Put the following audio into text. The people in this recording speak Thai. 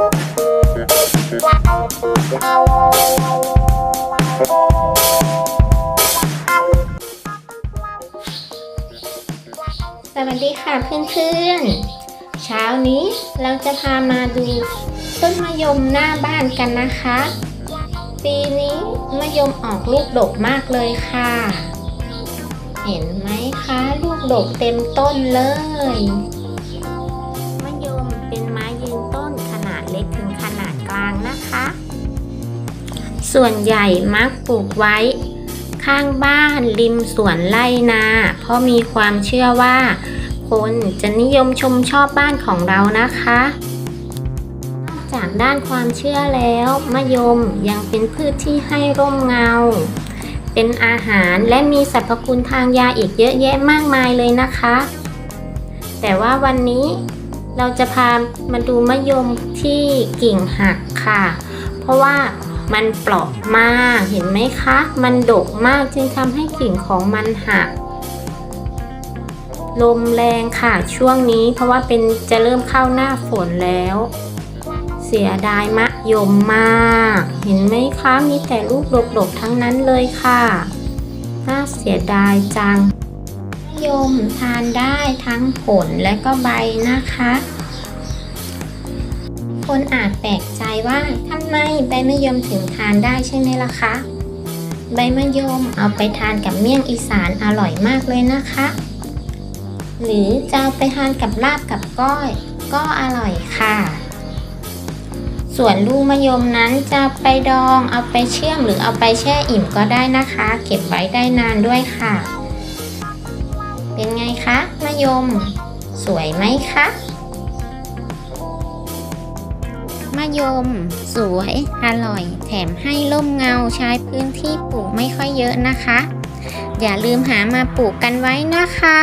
สวัสดีค่ะเพื่อนๆ เช้านี้เราจะพามาดูต้นมะยมหน้าบ้านกันนะคะ ปีนี้มะยมออกลูกดกมากเลยค่ะ เห็นไหมคะ ลูกดกเต็มต้นเลย ส่วนใหญ่มักปลูกไว้ ข้างบ้านริมสวนไร่นา เพราะมีความเชื่อว่า คนจะนิยมชมชอบบ้านของเรานะคะจากด้านความเชื่อแล้วมะยมยังเป็นพืชที่ให้ร่มเงา เป็นอาหารและมีสรรพคุณทางยาอีกเยอะแยะมากมายเลยนะคะ แต่ว่าวันนี้เราจะพามาดูมะยมที่กิ่งหักค่ะ เพราะว่า มันเปราะมากเห็นไหมคะ มันดกมากจึงทำให้กิ่งของมันหัก ลมแรงค่ะช่วงนี้ เพราะว่าเป็นจะเริ่มเข้าหน้าฝนแล้ว เสียดายมะยมมาก เห็นไหมคะมีแต่ลูกดกๆทั้งนั้นเลยค่ะน่าเสียดายจังมะยมทานได้ทั้งผลและก็ใบนะคะ คนอาจแปลกใจว่าทำไมใบมะยมถึงทานได้ใช่ไหมล่ะคะ ใบมะยมเอาไปทานกับเมี่ยงอีสานอร่อยมากเลยนะคะ หรือจะเอาไปทานกับลาบกับก้อย ก็อร่อยค่ะ ส่วนลูกมะยมนั้นจะไปดองเอาไปเชื่อมหรือเอาไปแช่อิ่มก็ได้นะคะ เก็บไว้ได้นานด้วยค่ะ เป็นไงคะมะยม สวยไหมคะ มะยม สวย อร่อย แถมให้ร่มเงาใช้พื้นที่ปลูกไม่ค่อยเยอะนะคะ อย่าลืมหามาปลูกกันไว้นะคะ